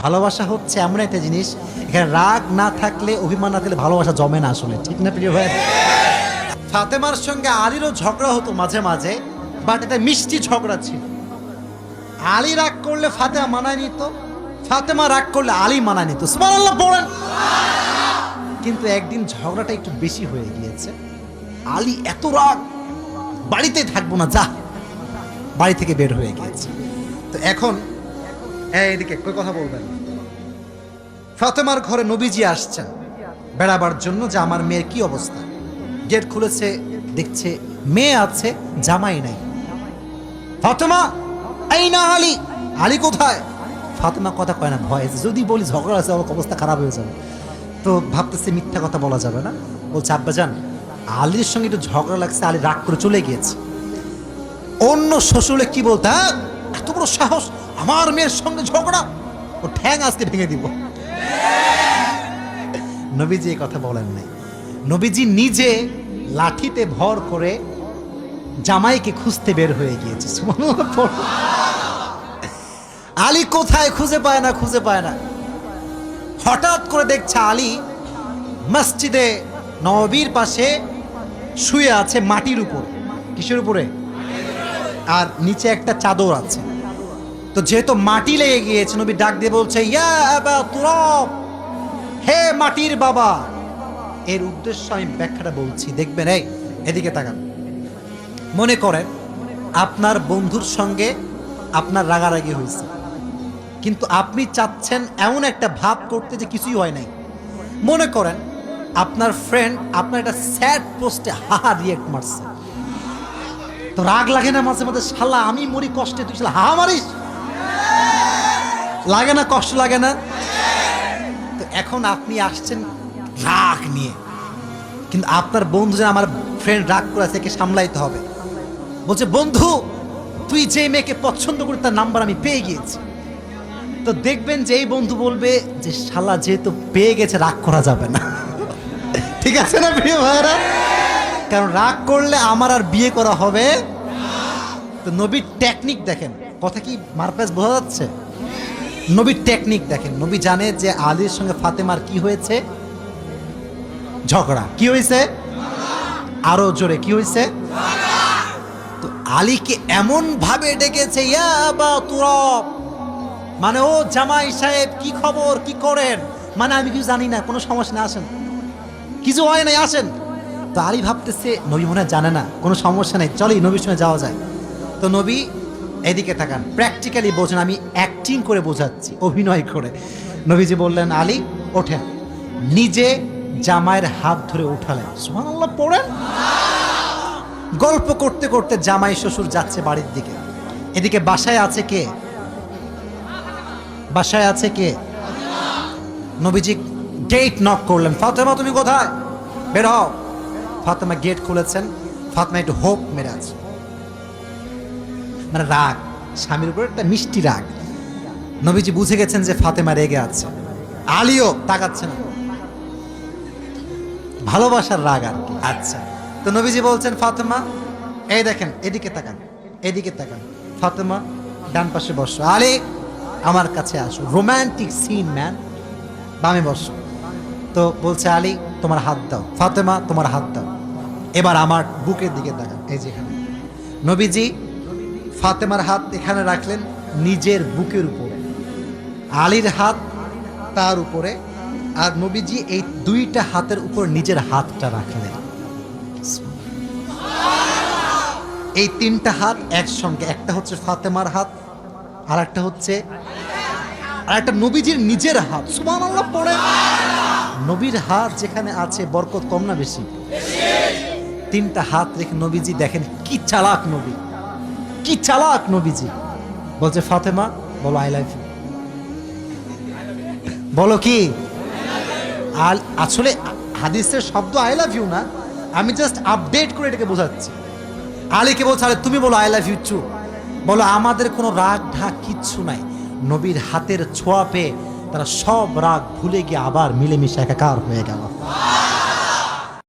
ভালোবাসা হচ্ছে এমন একটা জিনিস, এখানে রাগ না থাকলে, অভিমান না থাকলে ভালোবাসা জমে না আসলে, ঠিক না প্রিয় ভাই? ফাতেমার সঙ্গে আলীরও ঝগড়া হতো মাঝে মাঝে বাট এটা মিষ্টি ঝগড়া ছিল। আলী রাগ করলে ফাতেমা মানায় নিত, ফাতেমা রাগ করলে আলী মানায় নিত। পড়েন। কিন্তু একদিন ঝগড়াটা একটু বেশি হয়ে গিয়েছে। আলী এত রাগ, বাড়িতেই থাকব না, যা। বাড়ি থেকে বের হয়ে গিয়েছে। তো এখন এই এদিকে কই কথা বলবেন? ফাতেমার ঘরে নবীজি আসছেন। বেড়াবার জন্য যে আমার মেয়ের কি অবস্থা? গেট খুলেছে, দেখছে, মেয়ে আছে, জামাই নাই। ফাতেমা, এই না আলী আলী কোথায়? ফাতেমা কথা কয় না, ভয়। যদি বলি ঝগড়া আছে, আমার অবস্থা খারাপ হয়ে যাবে। তো ভাবতেছে মিথ্যা কথা বলা যাবে না। বলছে আব্বাজান আলীর সঙ্গে একটু ঝগড়া লাগছে, আলী রাগ করে চলে গিয়েছে। অন্য শ্বশুরে কি বলতে হ্যাঁ এত বড় সাহস আমার মেয়ের সঙ্গে ঝগড়া, ও ঠ্যাং আজকে ভেঙে দিব। নবীজি এই কথা বলেন নাই। নবীজি নিজে লাঠিতে ভর করে জামাইকে খুঁজতে বের হয়ে গিয়েছে। আলী কোথায় খুঁজে পায় না, খুঁজে পায় না। হঠাৎ করে দেখছে আলী মসজিদে নবীর পাশে শুয়ে আছে মাটির উপর। কিসের উপরে? আর নিচে একটা চাদর আছে। তো যেহেতু মাটি লেগে গিয়েছে, নবী ডাক দিয়ে বলছে হে মাটির বাবা। এর উদ্দেশ্য আমি ব্যাখ্যাটা বলছি। দেখবেন, এই, এদিকে তাকান। মনে করেন, আপনার বন্ধুর সঙ্গে আপনার রাগারাগি হয়েছে। কিন্তু আপনি চাচ্ছেন এমন একটা ভাব করতে যে কিছুই হয় নাই। মনে করেন, আপনার ফ্রেন্ড আপনার একটা স্যাড পোস্টে হাহা রিয়েক্ট মারছে। তো রাগ লাগে না মাঝে মাঝে, শালা, আমি মরি কষ্টে, তুই শালা হাহা মারিস? লাগে না, কষ্ট লাগে না? তো এখন আপনি আসছেন রাগ নিয়ে। কিন্তু আপনার বন্ধু যে আমার ফ্রেন্ড রাগ করে আছে সামলাইতে হবে। বলছে, বন্ধু, তুই যে মেয়েকে পছন্দ করি তার নাম্বার আমি পেয়ে গিয়েছি। তো দেখবেন যে এই বন্ধু বলবে যে, শালা যেহেতু পেয়ে গেছে, রাগ করা যাবে না। ঠিক আছে না, প্রিয় ভাইরা কারণ রাগ করলে আমার আর বিয়ে করা হবে তো নবীর টেকনিক দেখেন। কথা কি মারপ্যাস বোঝা যাচ্ছে? নবীর টেকনিক দেখেন। নবী জানে যে আলীর সঙ্গে ফাতেমার কি হয়েছে? ঝগড়া। কি হয়েছে? আরও জোরে। কি হয়েছে? তো আলীকে এমন ভাবে ডেকেছে মানে ও জামাই সাহেব, কি খবর? কি করেন? মানে আমি কিছু জানি না, কোনো সমস্যা না আসেন। কিছু হয় নাই, আসেন। তো আলী ভাবতেছে, নবী মনে জানে না, কোনো সমস্যা নেই, চলেই নবীর সঙ্গে যাওয়া যায়। তো নবী এদিকে তাকান প্র্যাকটিক্যালি বোঝেন, আমি অ্যাক্টিং করে বোঝাচ্ছি, অভিনয় করে। নবীজি বললেন, আলী, ওঠেন। নিজে জামাইয়ের হাত ধরে উঠালেন। সুবহানাল্লাহ, পড়েন? গল্প করতে করতে জামাই শ্বশুর যাচ্ছে বাড়ির দিকে। এদিকে বাসায় আছে কে? বাসায় আছে কে? নবীজি গেট নক করলেন, ফাতেমা, তুমি কোথায়? বের হও। ফাতেমা গেট খুলেছেন। ফাতেমা একটু হোপ মেরে আছে। মানে রাগ, স্বামীর উপর একটা মিষ্টি রাগ। নবীজি বুঝে গেছেন যে ফাতেমা রেগে আছে। আলিও তাকাচ্ছে না। ভালোবাসার রাগ আর কি। আচ্ছা তো নবীজি বলছেন, ফাতেমা, এই দেখেন, এদিকে তাকান এদিকে তাকান। ফাতেমা, ডান পাশে বসো। আলী, আমার কাছে আসো। Romantic scene, man. বামে বসো। তো বলছে, আলী, তোমার হাত দাও। ফাতেমা, তোমার হাত দাও। এবার আমার বুকের দিকে তাকান। এই যেখানে নবীজি ফাতেমার হাত এখানে রাখলেন নিজের বুকের উপরে। আলীর হাত তার উপরে, আর নবীজি এই দুইটা হাতের উপর নিজের হাতটা রাখলেন। এই তিনটা হাত একসঙ্গে, একটা হচ্ছে ফাতেমার হাত আর একটা হচ্ছে আর একটা নবীজির নিজের হাত। সুবহানাল্লাহ, পড়ে। নবীর হাত যেখানে আছে, বরকত কম না বেশি? তিনটা হাত রেখে নবীজি দেখেন কি চালাক নবী। কি চালাক নবীজি? বলছে, ফাতেমা, বলো আই লাভ ইউ বলো কি? আর আসলে হাদিসের শব্দ আই লাভ ইউ না, আমি জাস্ট আপডেট করে এটাকে বোঝাচ্ছি। আলীকে বলছে, আরে, তুমি বলো আই লাভ ইউ চু বলো, আমাদের কোনো রাগ ঢাক কিচ্ছু নাই। নবীর হাতের ছোঁয়া পেয়ে তারা সব রাগ ভুলে গিয়ে আবার মিলেমিশে একাকার হয়ে গেল।